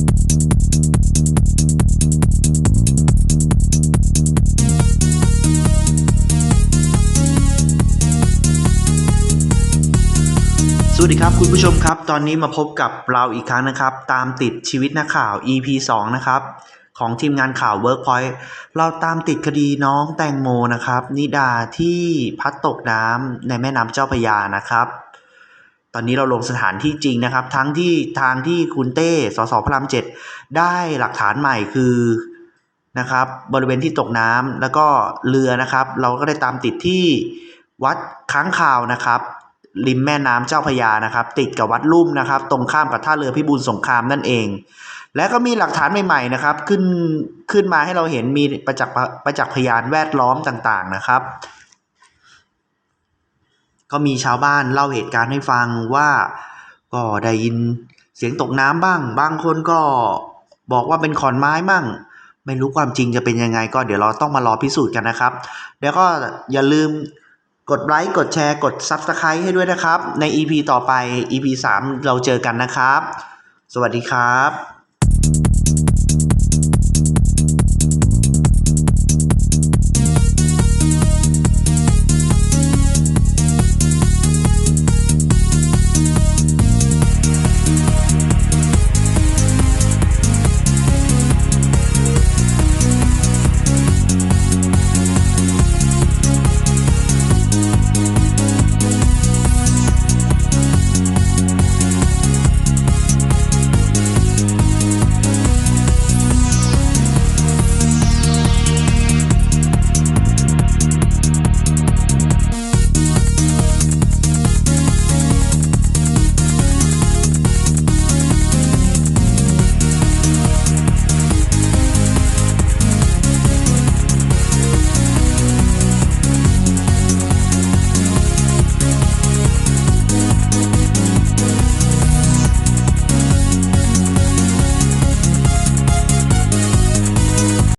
สวัสดีครับคุณผู้ชมครับ ตอนนี้มาพบกับเราอีกครั้งนะครับ ตามติดชีวิตนักข่าว EP 2 นะครับ ของทีมงานข่าว Workpoint เราตามติดคดีน้องแตงโมนะครับ นิดาที่พัดตกน้ำในแม่น้ำเจ้าพยานะครับ อนนี้เราลงสถานที่จริงนะครับ ทั้งที่ทางที่คุณเต้สสพระรามเจ็ดได้หลักฐานใหม่คือนะครับ บริเวณที่ตกน้ำแล้วก็เรือนะครับ เราก็ได้ตามติดที่วัดค้างคาวนะครับริมแม่น้ำเจ้าพยานะครับ ติดกับวัดลุ่มนะครับ ตรงข้ามกับท่าเรือพิบูลสงครามนั่นเอง และก็มีหลักฐานใหม่ๆนะครับ ขึ้นขึ้นมาให้เราเห็นมีประจักษ์ประจักษ์พยานแวดล้อมต่างๆนะครับ ก็มีชาวบ้านเล่าเหตุการณ์ให้ฟังว่าก็ได้ยินเสียงตกน้ำบ้าง บางคนก็บอกว่าเป็นขอนไม้มั่งไม่รู้ความจริงจะเป็นยังไง ก็เดี๋ยวเราต้องมารอพิสูจน์กันนะครับ แล้วก็อย่าลืมกดไลค์กดแชร์กด Subscribe ให้ด้วยนะครับ ใน EP ต่อไป EP 3 เราเจอกันนะครับ สวัสดีครับ